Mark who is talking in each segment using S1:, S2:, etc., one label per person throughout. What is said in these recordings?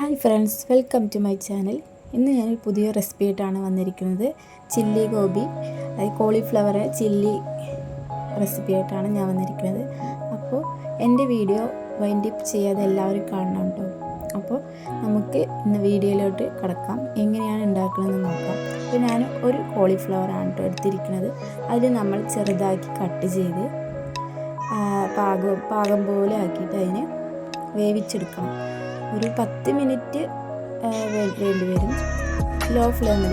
S1: Hi friends welcome to my channel. ഇന്ന് ഞാൻ പുതിയ റെസിപ്പി ആയിട്ടാണ് വന്നിരിക്കുന്നത്. ചില്ലി ഗോബി അതായത് കോളിഫ്ലവർ ചില്ലി റെസിപ്പി ആയിട്ടാണ് ഞാൻ വന്നിരിക്കുന്നത്. അപ്പോൾ എന്റെ വീഡിയോ വൈൻഡ് അപ്പ് ചെയ്യാതെ എല്ലാവരും കാണണം കേട്ടോ. അപ്പോൾ നമുക്ക് ഇന്ന് വീഡിയോയിലോട്ട് കിടക്കാം. എങ്ങനെയാണ് ഉണ്ടാക്കുന്നതെന്ന് നോക്കാം. അപ്പോൾ ഞാൻ ഒരു കോളിഫ്ലവർ ആണ് കേട്ടോ എടുത്തിരിക്കുന്നത്. അതിൽ നമ്മൾ ചെറുതാക്കി കട്ട് ചെയ്ത് പാകം പാകം പോലെ ആക്കിയിട്ട് അതിനെ വേവിച്ചെടുക്കണം. ഒരു പത്ത് മിനിറ്റ് വേണ്ടി വരും ലോ ഫ്ലെയിമിൽ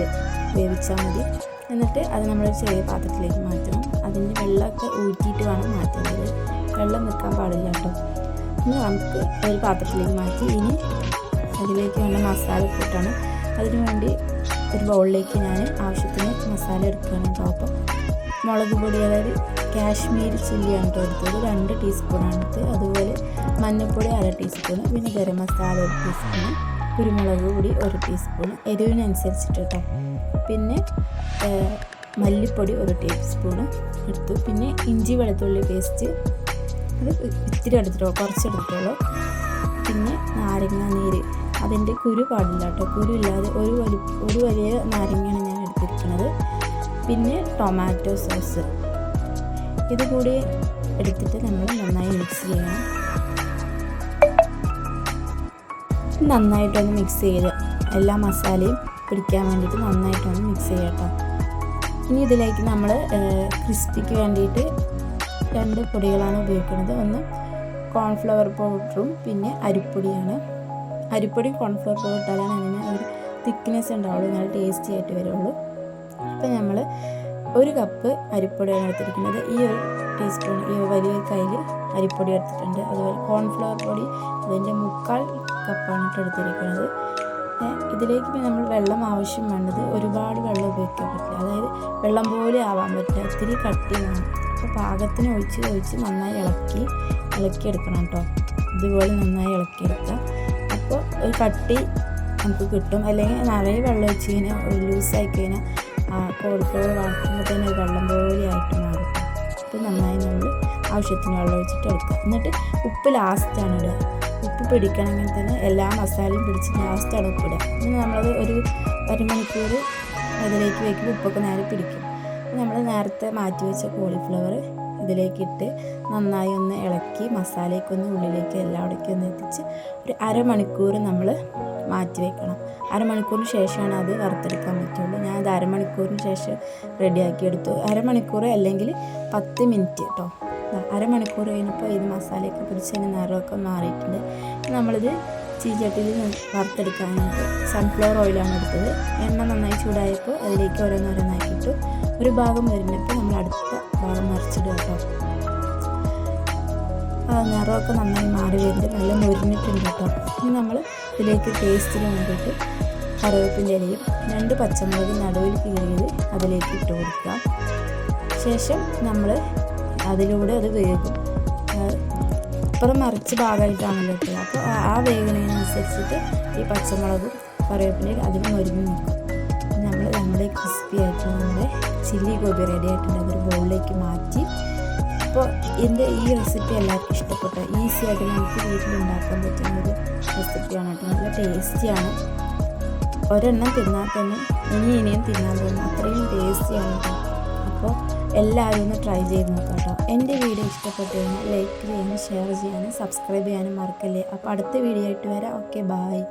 S1: വേവിച്ചാൽ മതി. എന്നിട്ട് അത് നമ്മൾ ചെറിയ പാത്രത്തിലേക്ക് മാറ്റണം. അതിന്റെ വെള്ളമൊക്കെ ഊറ്റിയിട്ട് വേണം മാറ്റേണ്ടത് വെള്ളം നിൽക്കാൻ പാടില്ല കേട്ടോ. ഇനി നമുക്ക് ഒരു പാത്രത്തിലേക്ക് മാറ്റി. ഇനി അതിലേക്ക് വേണ്ട മസാല കൂട്ടാണ് അതിനു വേണ്ടി ഒരു ബൗളിലേക്ക് ഞാൻ ആവശ്യത്തിന് മസാല എടുക്കുകയാണ് കേട്ടോ. അപ്പം മുളക് പൊടി അതായത് കാശ്മീരി ചില്ലിയാണ് കേട്ടോ എടുത്തത്. രണ്ട് ടീസ്പൂണാണ് എടുത്തത്. അതുപോലെ മഞ്ഞൾപ്പൊടി അര ടീസ്പൂൺ പിന്നെ ഗരം മസാല ഒരു ടീസ്പൂൺ കുരുമുളക് പൊടി ഒരു ടീസ്പൂൺ എരിവിനനുസരിച്ചിട്ട് കേട്ടോ. പിന്നെ മല്ലിപ്പൊടി ഒരു ടീസ്പൂൺ എടുത്തു. പിന്നെ ഇഞ്ചി വെളുത്തുള്ളി പേസ്റ്റ് അത് ഇത്തിരി എടുത്തിട്ടോ കുറച്ച് എടുത്തിട്ടുള്ളൂ. പിന്നെ നാരങ്ങ നീര്. അതിന്റെ കുരു പാടില്ല കേട്ടോ. കുരു ഇല്ലാതെ ഒരു വലി ഒരു വലിയ നാരങ്ങയാണ് ഞാൻ എടുത്തിരിക്കുന്നത്. പിന്നെ ടൊമാറ്റോ സോസ്. ഇത് കൂടി എടുത്തിട്ട് നമ്മൾ നന്നായി മിക്സ് ചെയ്യണം. നന്നായിട്ടൊന്ന് മിക്സ് ചെയ്ത് എല്ലാ മസാലയും പിടിക്കാൻ വേണ്ടിയിട്ട് നന്നായിട്ടൊന്ന് മിക്സ് ചെയ്യട്ടോ ഇനി ഇതിലേക്ക് നമ്മൾ ക്രിസ്പിക്ക് വേണ്ടിയിട്ട് രണ്ട് പൊടികളാണ് ഉപയോഗിക്കുന്നത്. ഒന്ന് കോൺഫ്ലവർ പൗഡറും പിന്നെ അരിപ്പൊടിയാണ്. അരിപ്പൊടി കോൺഫ്ലവർ പൗഡർ ഇട്ടാലാണ് അതിന് ഒരു തിക്നെസ് ഉണ്ടാവുള്ളൂ നല്ല ടേസ്റ്റി ആയിട്ട് വരുള്ളൂ. അപ്പോൾ നമ്മൾ ഒരു കപ്പ് അരിപ്പൊടിയാണ് എടുത്തിരിക്കുന്നത്. ഈ ഒരു ടീസ്പൂൺ ഈ വലിയ കയ്യിൽ അരിപ്പൊടി എടുത്തിട്ടുണ്ട്. അതുപോലെ കോൺഫ്ലവർ പൊടി അതിന്റെ മുക്കാൽ കപ്പാണ് എടുത്തിരിക്കുന്നത്. ഇതിലേക്ക് നമ്മൾ വെള്ളം ആവശ്യം വേണ്ടത് ഒരുപാട് വെള്ളം ഉപയോഗിക്കാൻ പറ്റില്ല. അതായത് വെള്ളം പോലെ ആവാൻ പറ്റില്ല. കട്ടി വേണം അപ്പോൾ പാകത്തിന് ഒഴിച്ച് ഒഴിച്ച് നന്നായി ഇളക്കി ഇളക്കിയെടുക്കണം കേട്ടോ. ഇതുപോലെ നന്നായി ഇളക്കിയെടുക്കുക അപ്പോൾ ഒരു കട്ടി നമുക്ക് കിട്ടും. അല്ലെങ്കിൽ നിറയെ വെള്ളം ഒഴിച്ച് കഴിഞ്ഞാൽ ലൂസ് ലൂസായി കഴിഞ്ഞാൽ ആ കോഴിക്കോട് വളർത്തുമ്പോൾ തന്നെ വെള്ളം പോലെ ആയിട്ട് മാറും. അപ്പോൾ നന്നായി നമ്മൾ ആവശ്യത്തിന് വെള്ളം ഒഴിച്ചിട്ട് എടുക്കുക. എന്നിട്ട് ഉപ്പ് ലാസ്റ്റാണ് ഇടുക. ഉപ്പ് പിടിക്കണമെങ്കിൽ തന്നെ എല്ലാ മസാലയും പിടിച്ച് ലാസ്റ്റാണ് ഉപ്പിടുക ഇനി നമ്മളത് ഒരു അരമണിക്കൂർ അതിലേക്ക് വയ്ക്കുമ്പോൾ ഉപ്പൊക്കെ നേരെ പിടിക്കും. നമ്മൾ നേരത്തെ മാറ്റി വെച്ച കോളിഫ്ലവർ ഇതിലേക്കിട്ട് നന്നായി ഒന്ന് ഇളക്കി മസാലയൊക്കെ ഒന്ന് ഉള്ളിലേക്ക് എല്ലാവിടേക്കും ഒന്ന് എത്തിച്ച് ഒരു അരമണിക്കൂർ നമ്മൾ മാറ്റി വെക്കണം അരമണിക്കൂറിന് ശേഷമാണ് അത് വറുത്തെടുക്കാൻ പറ്റുള്ളൂ. ഞാൻ അത് അരമണിക്കൂറിന് ശേഷം റെഡിയാക്കി എടുത്തു. അരമണിക്കൂർ അല്ലെങ്കിൽ പത്ത് മിനിറ്റ് കേട്ടോ. അരമണിക്കൂർ കഴിഞ്ഞപ്പോൾ ഇത് മസാലയൊക്കെ പിടിച്ച് അതിന് നിറമൊക്കെ മാറിയിട്ടുണ്ട്. നമ്മളിത് ചീച്ചട്ടിയിൽ വറുത്തെടുക്കാനായിട്ട് സൺഫ്ലവർ ഓയിലാണ് എടുത്തത്. എണ്ണ നന്നായി ചൂടായപ്പോൾ അതിലേക്ക് ഓരോന്നോരോന്നാക്കിയിട്ട് ഒരു ഭാഗം വരുന്നപ്പോൾ നമ്മൾ അടുത്ത ഭാഗം നിറമൊക്കെ നന്നായി മാറി വരുന്നുണ്ട്. നല്ല മുരിഞ്ഞിട്ടുണ്ട് കേട്ടോ. ഇനി നമ്മൾ ഇതിലേക്ക് ടേസ്റ്റിന് വേണ്ടിയിട്ട് കറിവേപ്പിന്റെ ഇലയും രണ്ട് പച്ചമുളക് നടുവിൽ കീറിയത് അതിലേക്ക് ഇട്ട് കൊടുക്കുക. ശേഷം നമ്മൾ അതിലൂടെ അത് വേകും അപ്പുറം മറിച്ച് ഭാഗമായിട്ടാണല്ലോ ഇട്ടത്. അപ്പോൾ ആ- വേഗനുസരിച്ചിട്ട് ഈ പച്ചമുളകും കറിവേപ്പിന്റെ അതിൽ മുരിഞ്ഞ് നിൽക്കും. നമ്മൾ നമ്മുടെ ക്രിസ്പി ആയിട്ട് നമ്മുടെ ചില്ലി ഗോബി റെഡി ആയിട്ടുണ്ട് അതൊരു ബൗളിലേക്ക് മാറ്റി അപ്പോൾ എന്റെ ഈ റെസിപ്പി എല്ലാവർക്കും ഇഷ്ടപ്പെട്ടു ഈസി ആയിട്ട് നമുക്ക് വീട്ടിൽ ഉണ്ടാക്കാൻ പറ്റുന്ന ഒരു റെസിപ്പിയാണ് കേട്ടോ. നല്ല ടേസ്റ്റിയാണ് ഒരെണ്ണം തിന്നാൽ തന്നെ ഇനി ഇനിയും തിന്നാൻ തോന്നും അത്രയും ടേസ്റ്റിയാണ് കേട്ടോ. അപ്പോൾ എല്ലാവരും ഒന്ന് ട്രൈ ചെയ്ത് നോക്കാം കേട്ടോ. എന്റെ വീഡിയോ ഇഷ്ടപ്പെട്ടു കഴിഞ്ഞാൽ ലൈക്ക് ചെയ്യാനും ഷെയർ ചെയ്യാനും സബ്സ്ക്രൈബ് ചെയ്യാനും മറക്കല്ലേ? അപ്പോൾ അടുത്ത വീഡിയോ ആയിട്ട് വരാം. Okay bye